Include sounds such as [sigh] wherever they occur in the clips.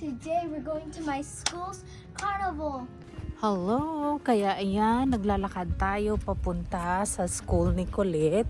Today we're going to my school's carnival. Hello! Kaya ayan, naglalakad tayo papunta sa school ni Colette.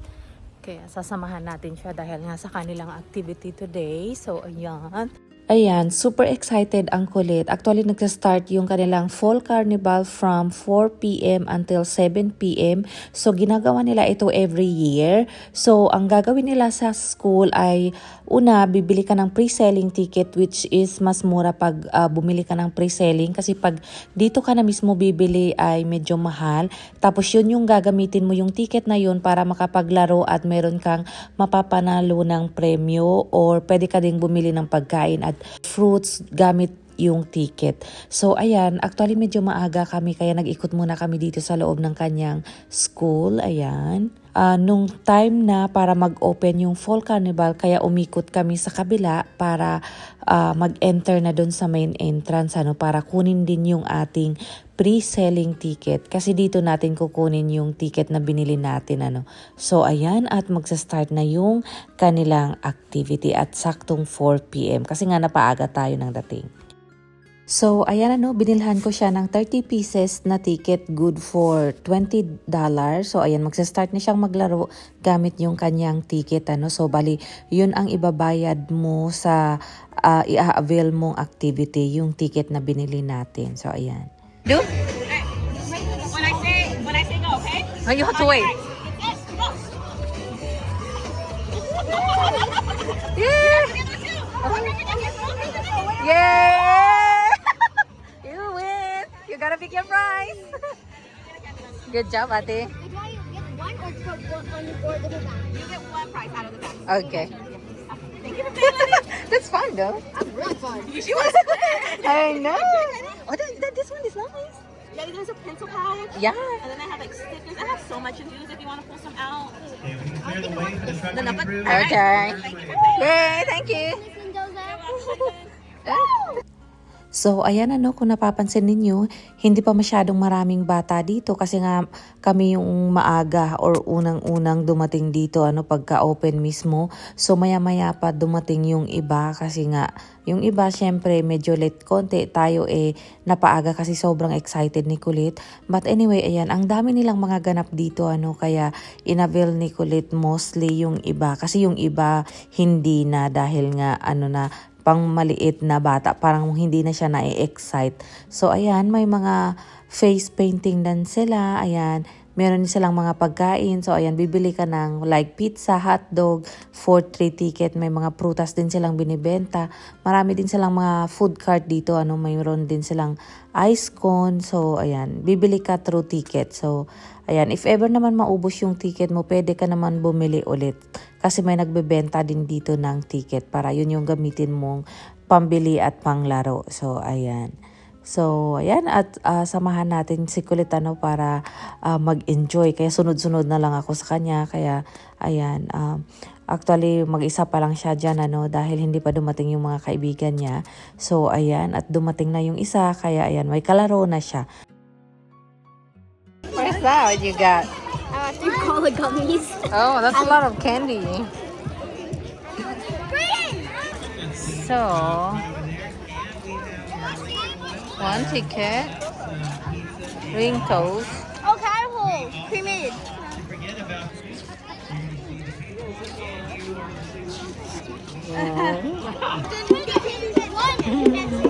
Kaya sasamahan natin siya dahil nga sa kanilang activity today. So ayan. Ayan, super excited ang kulit. Actually, nagsa-start yung kanilang fall carnival from 4pm until 7pm. So, ginagawa nila ito every year. So, ang gagawin nila sa school ay, una, bibili ka ng pre-selling ticket which is mas mura pag ah, bumili ka ng pre-selling. Kasi pag dito ka na mismo bibili ay medyo mahal. Tapos, yun yung gagamitin mo yung ticket na yun para makapaglaro at meron kang mapapanalo ng premyo or pwede ka ding bumili ng pagkain at fruits gamit yung ticket. So ayan, actually medyo maaga kami kaya nag-ikot muna kami dito sa loob ng kanyang school. Ayan. Ah, nung time na para mag-open yung fall carnival kaya umikot kami sa kabila para ah, mag-enter na doon sa main entrance ano para kunin din yung ating pre-selling ticket kasi dito natin kukunin yung ticket na binili natin ano. So ayan at magsa-start na yung kanilang activity at saktong 4 PM kasi nga napaaga tayo ng dating. So, ayan ano, binilhan ko siya ng 30 pieces na ticket good for $20. So, ayan, magsa-start na siyang maglaro gamit yung kanyang ticket. Ano? So, bali, yun ang ibabayad mo sa ah, i-avail mong activity, yung ticket na binili natin. So, ayan. Do? When I say when I say go, okay? Oh, you have to wait. [laughs] Yay! Good job, ate. Do I get one or for one on or the back? You get one prize out of the bag. Okay. Thank you for paying. That's fun, though. I'm really fun. She was [laughs] good. I know. Oh, that, that, this one is nice. Yeah, there's a pencil pouch. Yeah. And then I have like stickers. I have so much to use if you want to pull some out. Okay, we can clear the way for the truck No, no, but- through. Alright. Thank you for paying. Yay, thank you. So, ayan ano, kung napapansin ninyo, hindi pa masyadong maraming bata dito kasi nga kami yung maaga or unang-unang dumating dito ano pagka-open mismo. So, maya-maya pa dumating yung iba kasi nga yung iba syempre medyo late konti. Tayo eh napaaga kasi sobrang excited ni Kulit. But anyway, ayan, ang dami nilang mga ganap dito ano kaya inavail ni Kulit mostly yung iba kasi yung iba hindi na dahil nga ano na pang maliit na bata. Parang hindi na siya na-excite. So, ayan, may mga face painting din sila. Ayan, meron silang mga pagkain. So, ayan, bibili ka ng like pizza, hotdog, for 3 ticket. May mga prutas din silang binibenta. Marami din silang mga food cart dito. Ano, mayroon din silang ice cone. So, ayan, bibili ka through ticket. So, ayan, if ever naman maubos yung ticket mo, pwede ka naman bumili ulit. Kasi may nagbebenta din dito ng ticket para yun yung gamitin mong pambili at panglaro. So, ayan. So, ayan. At ah, samahan natin si Kulitano para ah, mag-enjoy. Kaya sunod-sunod na lang ako sa kanya. Kaya, ayan. um, actually, mag-isa pa lang siya dyan, ano, dahil hindi pa dumating yung mga kaibigan niya. So, ayan. At dumating na yung isa. Kaya, ayan, may kalaro na siya. Where's that? What you got? Uh, three cola gummies. Oh, that's a lot of candy. So, one ticket, ring toast. Oh, carnival. Cremated. One,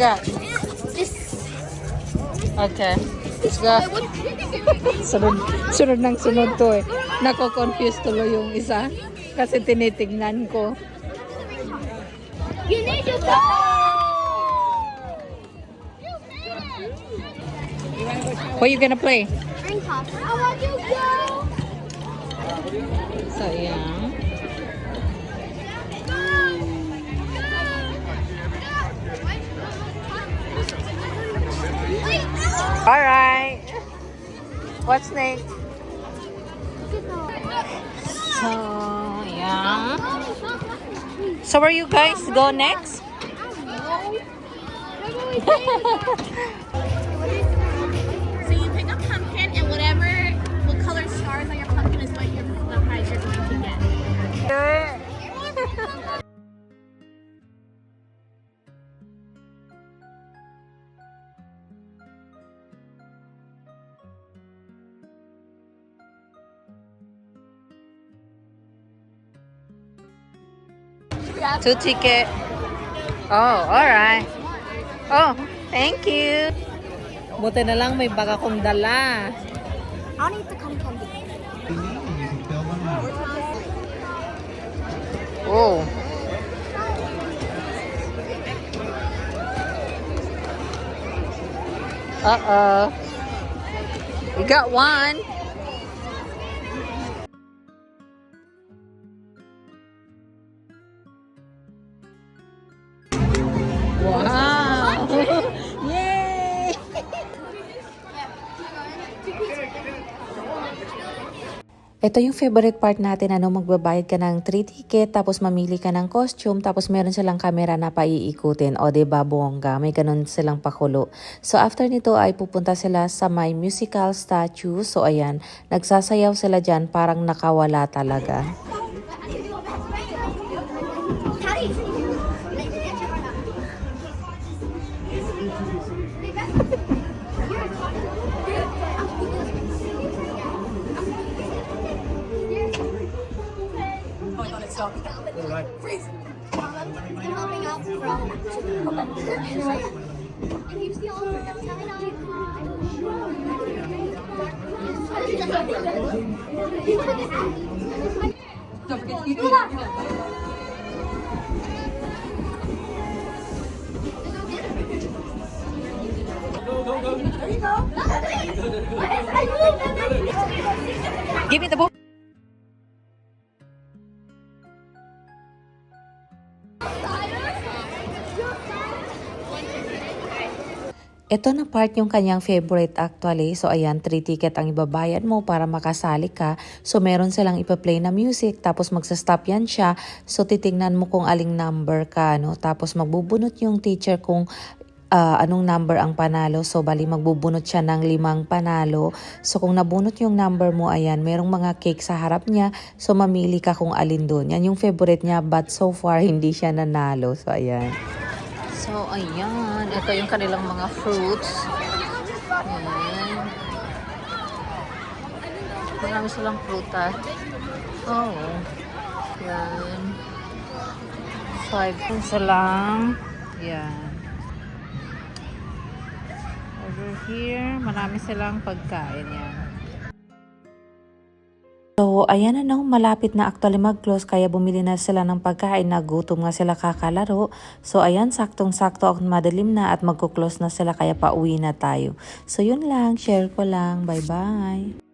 Got? Okay. Let's go. Sunod, sunod ng sunod to eh. Nako-confuse tuloy yung isa. Kasi tinitignan ko. You need to go. What you gonna play? Pop. I want you go. So, yan. Alright. What's next? So, yeah. So, where you guys go next? [laughs] Two ticket. Oh, alright. Oh, thank you. Buti na lang may baga kong dala. I'll need to come candy. Oh. Uh-oh. We got one. Ito yung favorite part natin, ano, magbabayad ka ng 3 ticket, tapos mamili ka ng costume, tapos meron silang camera na paiikutin. O, ba bongga? May ganun silang pakulo. So, after nito ay pupunta sila sa my musical statue. So, ayan, nagsasayaw sila dyan, parang nakawala talaga. All right. Freeze. Helping out Don't forget to eat Go, go, go. There you go. Give me the book. Ito na part yung kanyang favorite actually. So ayan, 3 ticket ang ibabayad mo para makasali ka. So meron silang ipa-play na music tapos magsa-stop yan siya. So titingnan mo kung aling number ka. No? Tapos magbubunot yung teacher kung ah, anong number ang panalo. So, bali magbubunot siya ng limang panalo. So, kung nabunot yung number mo, ayan, merong mga cake sa harap niya. So, mamili ka kung alin doon. Yan yung favorite niya, but so far, [laughs] hindi siya nanalo. So, ayan. So, ayan. Ito yung kanilang mga fruits. Ayan. Marami silang prutas. Oh. Yan. Five pesos lang. Yan. Over here, marami silang pagkain yan. So, ayan na no, malapit na actually mag-close kaya bumili na sila ng pagkain na gutom nga sila kakalaro. So, ayan, saktong-sakto ang madalim na at magko-close na sila kaya pauwi na tayo. So, yun lang, share ko lang. Bye-bye!